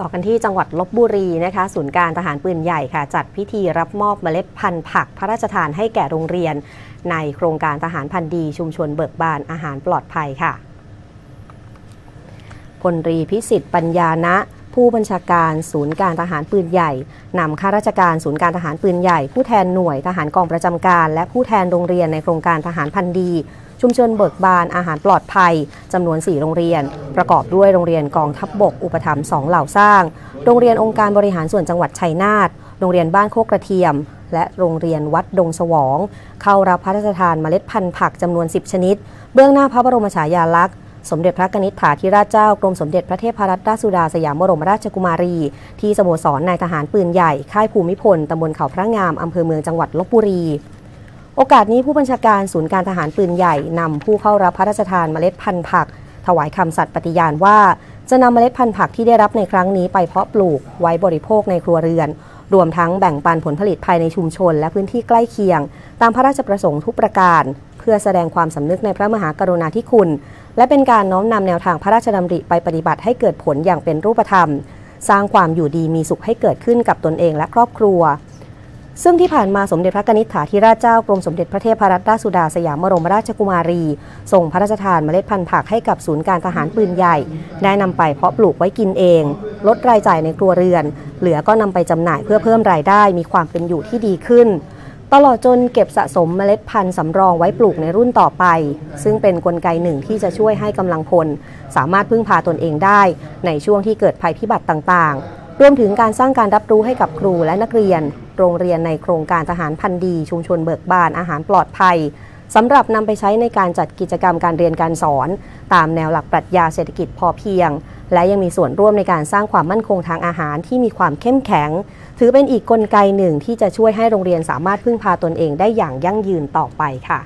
ต่อกันที่จังหวัดลบบุรีนะคะศูนย์การทหารปืนใหญ่ค่ะ จัดพิธีรับมอบเมล็ดพันธุ์ผักพระราชทานให้แก่โรงเรียน ในโครงการทหารพันธุ์ดี ชุมชนเบิกบานอาหารปลอดภัยค่ะพลรีพิสิทธิ์ปัญญานะผู้บัญชาการศูนย์การทหารปืนใหญ่นำข้าราชการศูนย์การทหารปืนใหญ่ ผู้แทนหน่วยทหารกองประจำการ และผู้แทนโรงเรียนในโครงการทหารพันธุ์ดี ชุมชนเบิกบานอาหารปลอดภัยจำนวน 4 โรงเรียน ประกอบด้วยโรงเรียนกองทัพบบก อุปถัมภ์2เหล่าสร้าง โรงเรียนองค์การบริหารส่วนจังหวัดชัยนาทโรงเรียนบ้านโคกกระเทียม และโรงเรียนวัดดงสวอง เข้ารับพระราชทานเมล็ดพันธุ์ผักจำนวน 10 ชนิด เบื้องหน้าพระบรมฉายาลักษณ์สมเด็จพระกนิษฐาธิราชเจ้ากรมสมเด็จพระเทพรัตนราชสุดาสยามบรมราชกุมารี ที่สโมสรนายทหารปืนใหญ่ ค่ายภูมิพลตำบลเขาพระงามอำเภอเมืองจังหวัดลบบุรี โอกาสนี้ผู้บัญชาการศูนย์การทหารปืนใหญ่นำผู้เข้ารับพระราชทานเมล็ดพันธุ์ผัก ถวายคำสัตย์ปฏิญาณว่า จะนำเมล็ดพันธุ์ผักที่ได้รับในครั้งนี้ไปเพาะปลูกไว้บริโภคในครัวเรือน รวมทั้งแบ่งปันผลผลิตภายในชุมชน และพื้นที่ใกล้เคียง ตามพระราชประสงค์ทุกประการ เพื่อแสดงความสำนึกในพระมหากรุณาธิคุณ และเป็นการน้อมนำแนวทางพระราชดำริไปปฏิบัติให้เกิดผลอย่างเป็นรูปธรรม สร้างความอยู่ดีมีสุขให้เกิดขึ้นกับตนเองและครอบครัว ซึ่งที่ผ่านมาสมเด็จพระกนิษฐาธิราชเจ้ากรมสมเด็จพระเทพรัตนราชสุดาสยามบรมราชกุมารีส่งพระราชทานเมล็ดพันธุ์ผักให้กับศูนย์การทหารปืนใหญ่ ได้นำไปเพาะปลูกไว้กินเอง ลดรายจ่ายในครัวเรือน เหลือก็นำไปจำหน่ายเพื่อเพิ่มรายได้มีความเป็นอยู่ที่ดีขึ้น ตลอดจนเก็บสะสมเมล็ดพันธุ์สำรองไว้ปลูกในรุ่นต่อไป ซึ่งเป็นนกลไกหนึ่งที่จะช่วยให้กำลังพล สามารถพึ่งพาตนเองได้ ในช่วงที่เกิดภัยพิบัติต่างๆรวมถึงการสร้างการรับรู้ให้กับครูและนักเรียน โรงเรียนในโครงการทหารพันธ์ดี ชุมชนเบิกบานอาหารปลอดภัยสำหรับนำไปใช้ในการจัดกิจกรรมการเรียนการสอน ตามแนวหลักปรัชญาเศรษฐกิจพอเพียง และยังมีส่วนร่วมในการสร้างความมั่นคงทางอาหารที่มีความเข้มแข็ง ถือเป็นอีกกลไกหนึ่งที่จะช่วยให้โรงเรียนสามารถพึ่งพาตนเองได้อย่างยั่งยืนต่อไปค่ะ